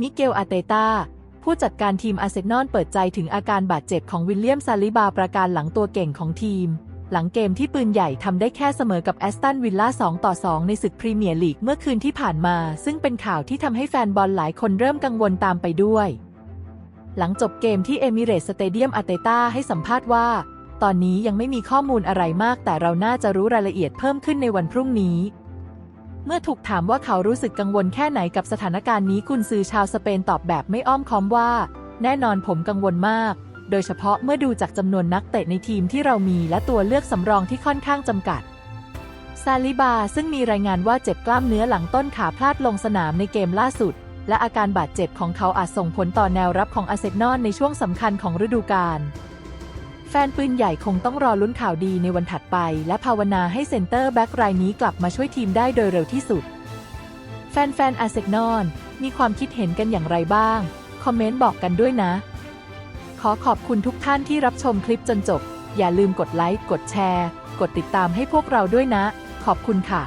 มิเกล อาเตตา ผู้จัดการทีมอาร์เซนอลเปิดใจถึงอาการบาดเจ็บของวิลเลียมซาลิบาประการหลังตัวเก่งของทีม หลังเกมที่ปืนใหญ่ทำได้แค่เสมอกับแอสตันวิลล่า 2 ต่อ 2 ในศึกพรีเมียร์ลีกเมื่อคืนที่ผ่านมา ซึ่งเป็นข่าวที่ทำให้แฟนบอลหลายคนเริ่มกังวลตามไปด้วย หลังจบเกมที่เอมิเรตสเตเดียมอาเตตาให้สัมภาษณ์ว่า ตอนนี้ยังไม่มีข้อมูลอะไรมาก แต่เราน่าจะรู้รายละเอียดเพิ่มขึ้นในวันพรุ่งนี้ เมื่อถูกถามว่าเขารู้สึกกังวลแค่ไหนกับสถานการณ์นี้กุนซือชาวสเปนตอบแบบไม่อ้อมค้อมว่า แน่นอนผมกังวลมาก โดยเฉพาะเมื่อดูจากจำนวนนักเตะในทีมที่เรามีและตัวเลือกสำรองที่ค่อนข้างจำกัดซาลิบาซึ่งมีรายงานว่าเจ็บกล้ามเนื้อหลังต้นขาพลาดลงสนามในเกมล่าสุด และอาการบาดเจ็บของเขาอาจส่งผลต่อแนวรับของอาร์เซนอลในช่วงสำคัญของฤดูกาล ฟนปืนใหญ่คงต้องรอลุ้นข่าวดีในวันถัดไป และภาวนาให้เซนเตอร์แบ็กรายนี้กลับมาช่วยทีมได้โดยเร็วที่สุด แฟนๆอาร์เซนอลมีความคิดเห็นกันอย่างไรบ้าง คอมเมนต์บอกกันด้วยนะ ขอขอบคุณทุกท่านที่รับชมคลิปจนจบ อย่าลืมกดไลค์ กดแชร์ กดติดตามให้พวกเราด้วยนะ ขอบคุณค่ะ